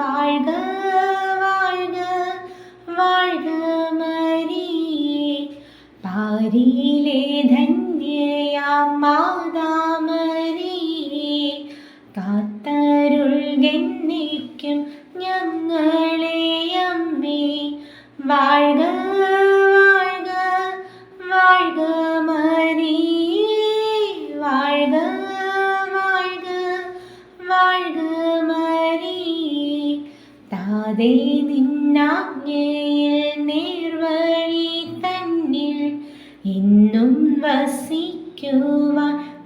வாழ்க வாழ்க வாழ்க மரியே பாரியிலே ധന്യയാം മാതാമരിയെ ഞങ്ങളെ അമ്മേ வாழ்க നിന്നാജ്ഞയിൽ തന്നിൽ എന്നും വസിക്കുവ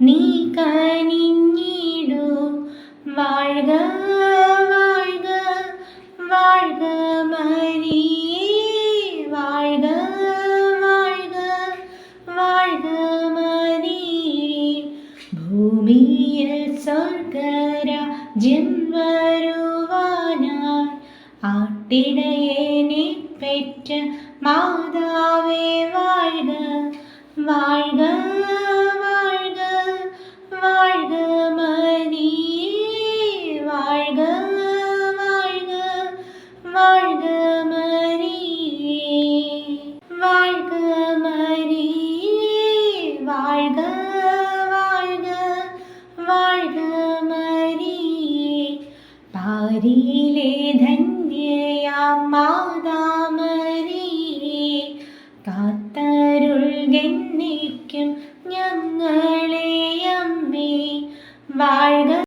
നീ കനിഞ്ഞിടൂ. വാഴ്ക വാഴ്ക വാഴ്ക മരിയേ വാഴ്ക വാഴ്ക വാഴ്ക മരിയേ. ഭൂമിയിൽ திடையே நீ பெற்ற மாதாவே வாழ்க வாழ்க வாழ்க வாழ்க மணியே வாழ்க வாழ்க வாழ்க மரியே வாழ்க மரியே வாழ்க வாழ்க வாழ்க மரியே பாரியிலே தன்யே മാതാമരിയെ കാത്തരുൾകെന്നിക്കും ഞങ്ങളെ അമ്മേ. വാഴ